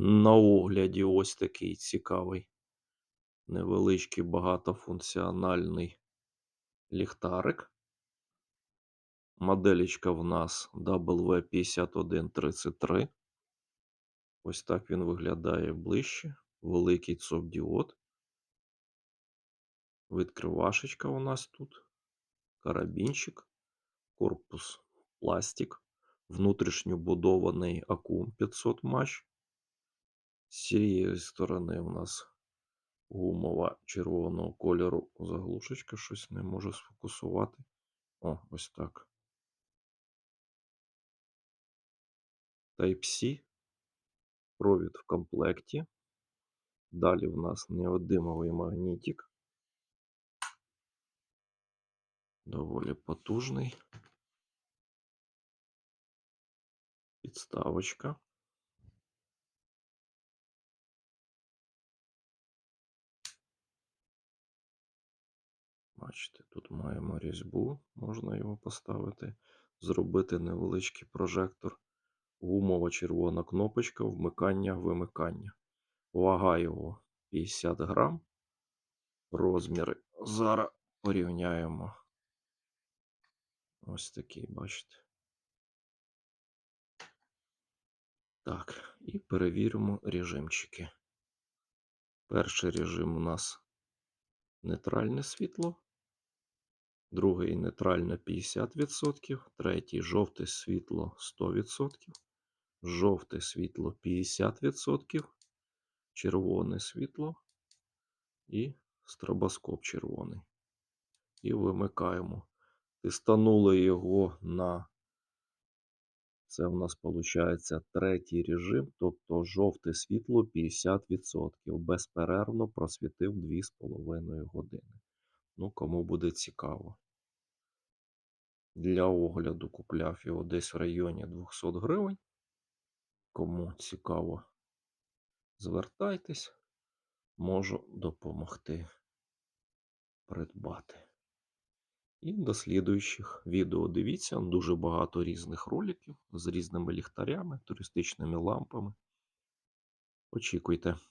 На огляді ось такий цікавий, невеличкий багатофункціональний ліхтарик. Моделічка в нас WP5133. Ось так він виглядає ближче. Великий ЦОП-діод. Відкривашечка у нас тут. Карабінчик, корпус пластик, внутрішньобудований акум 500 матч. З цієї сторони у нас гумова червоного кольору заглушечка. Щось не можу сфокусувати. О, ось так. Type-C. Провід в комплекті. Далі в нас неодимовий магнітик. Доволі потужний. Підставочка. Бачите, тут маємо різьбу, можна його поставити, зробити невеличкий прожектор. Гумова червона кнопочка вмикання-вимикання. Вага його 50 грам. Розміри зараз порівняємо. Ось такий, бачите. Так, і перевіримо режимчики. Перший режим у нас нейтральне світло, другий нейтральне 50%, третій жовте світло 100%, жовте світло 50%, червоне світло і стробоскоп червоний. І вимикаємо. Тистанули його на це в нас виходить третій режим, тобто жовте світло 50%. Безперервно просвітив 2,5 години. Ну, кому буде цікаво. Для огляду купляв його десь в районі 200 гривень. Кому цікаво, звертайтесь, можу допомогти придбати. І до слідуючих відео дивіться, дуже багато різних роликів з різними ліхтарями, туристичними лампами. Очікуйте.